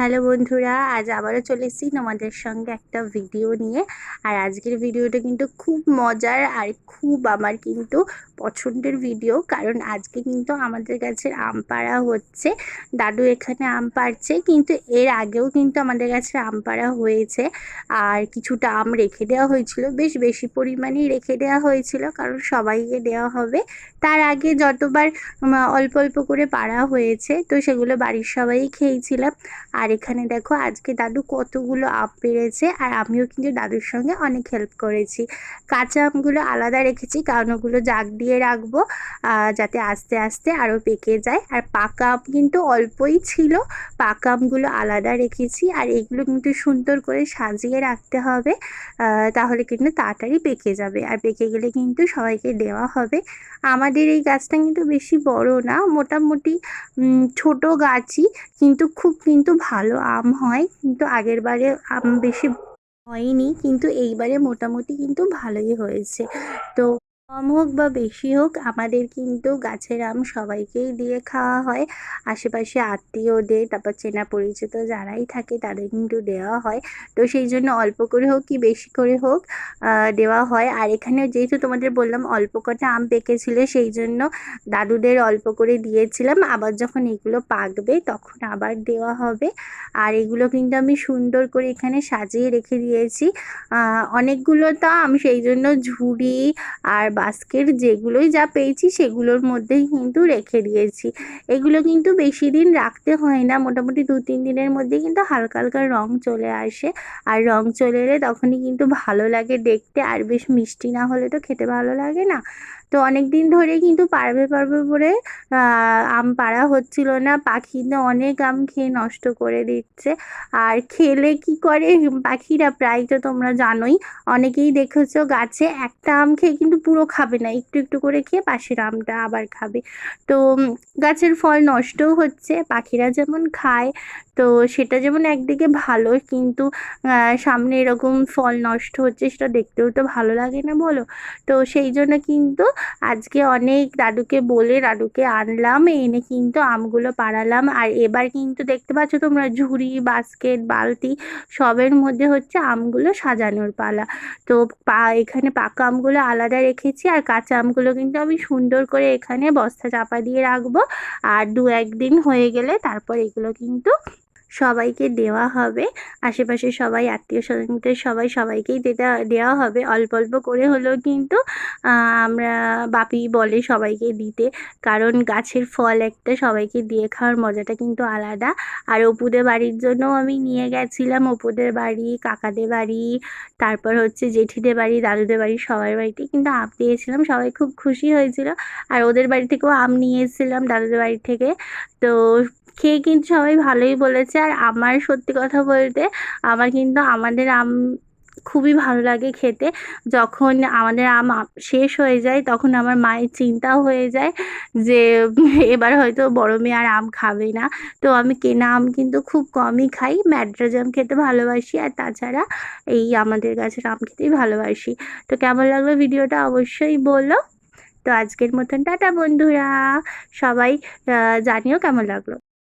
Hello বন্ধুরা, আজ আবারও চলে এসেছি তোমাদের সঙ্গে একটা ভিডিও নিয়ে। আর আজকের ভিডিওটা কিন্তু খুব মজার আর খুব আমার কিন্তু পছন্দের ভিডিও কারণ আজকে কিন্তু আমাদের কাছে আম পাড়া হচ্ছে। দাদু এখানে আম পাড়ছে, কিন্তু এর আগেও কিন্তু আমাদের কাছে আম পাড়া হয়েছে। আর কিছুটা আম রেখে দেওয়া হয়েছিল, বেশ বেশি পরিমাণেই রেখে দেওয়া হয়েছিল, কারণ সবাইকে দেওয়া হবে। তার আগে যতবার অল্প অল্প করে পাড়া হয়েছে, তো সেগুলো বাড়ির সবাই খেয়েছিলাম। আর এখানে দেখো আজকে দাদু কতগুলো আম পেরেছে আর আমিও কিন্তু দাদুর সঙ্গে অনেক হেল্প করেছি। কাঁচা আমগুলো আলাদা রেখেছি, কারণ ওগুলো জাগ দিয়ে রাখব যাতে আস্তে আস্তে আরও পেকে যায়। আর পাকা আম কিন্তু অল্পই ছিল, পাকা আমগুলো আলাদা রেখেছি আর এগুলো কিন্তু সুন্দর করে সাজিয়ে রাখতে হবে তাহলে কিন্তু তাড়াতাড়ি পেকে যাবে। আর পেকে গেলে কিন্তু সবাইকে দেওয়া হবে। আমাদের এই গাছটা কিন্তু বেশি বড় না, মোটামুটি ছোট গাছই, কিন্তু খুব কিন্তু ভালো আম হয়, কিন্তু আগের বারে আম বেশি হয়নি, কিন্তু এইবারে মোটামুটি কিন্তু ভালোই হয়েছে। তো কম হোক বা বেশি হোক, আমাদের কিন্তু গাছের আম সবাইকেই দিয়ে খাওয়া হয়। আশেপাশে আত্মীয়দের তারপর চেনা পরিচিত যারাই থাকে তাদের কিন্তু দেওয়া হয়। তো সেই জন্য অল্প করে হোক কি বেশি করে হোক দেওয়া হয়। আর এখানে যেহেতু তোমাদের বললাম অল্প কটা আম পেকেছিল, সেই জন্য দাদুদের অল্প করে দিয়েছিলাম। আবার যখন এগুলো পাকবে তখন আবার দেওয়া হবে। আর এগুলো কিন্তু আমি সুন্দর করে এখানে সাজিয়ে রেখে দিয়েছি। অনেকগুলো তো আমি, সেই জন্য ঝুড়ি আর বাস্কেট যেগুলোই যা পেয়েছি সেগুলোর মধ্যেই কিন্তু রেখে দিয়েছি। এগুলো কিন্তু বেশি দিন রাখতে হয় না। মোটামুটি দু, তিন দিনের মধ্যে কিন্তু হালকা হালকা রং চলে আসে। আর রং চলে এলে তখনই কিন্তু ভালো লাগে দেখতে। আর বেশ মিষ্টি না হলে তো খেতে ভালো লাগে না। তো অনেক দিন ধরে কিন্তু পারবে পারবে করে আম পাড়া হচ্ছিল না। পাখিতে অনেক আম খেয়ে নষ্ট করে দিচ্ছে। আর খেলে কি করে পাখিরা? প্রায় তো তোমরা জানোই। অনেকেই দেখেছ গাছে একটা আম খেয়ে কিন্তু পুরো খাবে না, একটু একটু করে খেয়ে পাশের আমটা আবার খাবে। তো গাছের ফল নষ্টও হচ্ছে, পাখিরা যেমন খায়, তো সেটা যেমন একদিকে ভালো, কিন্তু সামনে এরকম ফল নষ্ট হচ্ছে সেটা দেখতেও তো ভালো লাগে না বলো। তো সেই জন্য কিন্তু আজকে অনেক দাদুকে বলে দাদুকে আনলাম এনে কিন্তু আমগুলো পাড়ালাম। আর এবার কিন্তু দেখতে পাচ্ছ তোমরা ঝুড়ি, বাস্কেট, বালতি, সবের মধ্যে হচ্ছে আমগুলো সাজানোর পালা। তো পা, এখানে পাকা আমগুলো আলাদা রেখেছি। আর কাঁচা আমগুলো কিন্তু আমি সুন্দর করে এখানে বস্তা চাপা দিয়ে রাখব। আর দু একদিন হয়ে গেলে তারপর এগুলো কিন্তু সবাইকে দেওয়া হবে। আশেপাশে সবাই, আত্মীয় স্বজনদের সবাই সবাইকেই দেওয়া দেওয়া হবে। অল্প অল্প করে হলেও কিন্তু আমরা বাপি বলে সবাইকে দিতে। কারণ গাছের ফল একটা সবাইকে দিয়ে খাওয়ার মজাটা কিন্তু আলাদা। আর অপুদের বাড়ির জন্যও আমি নিয়ে গেছিলাম। অপুদের বাড়ি, কাকাদের বাড়ি, তারপর হচ্ছে জেঠিদের বাড়ি, দাদুদের বাড়ি, সবার বাড়িতে কিন্তু আম দিয়েছিলাম। সবাই খুব খুশি হয়েছিল। আর ওদের বাড়ি থেকেও আম নিয়ে এসেছিলাম দাদুদের বাড়ি থেকে। তো খেয়ে কিন্তু সবাই ভালোই বলেছে। আর আমার সত্যি কথা বলতে আমার কিন্তু আমাদের আম খুবই ভালো লাগে খেতে। যখন আমাদের আম শেষ হয়ে যায় তখন আমার মায়ের চিন্তাও হয়ে যায় যে এবার হয়তো বড় মেয়ে আর আম খাবে না। তো আমি কেনা আম কিন্তু খুব কমই খাই। ম্যাড্রাজ আম খেতে ভালোবাসি আর তাছাড়া এই আমাদের গাছের আম খেতেই ভালোবাসি। তো কেমন লাগল ভিডিওটা অবশ্যই বলো। তো আজকের মতন টাটা বন্ধুরা। সবাই জানিও কেমন লাগল।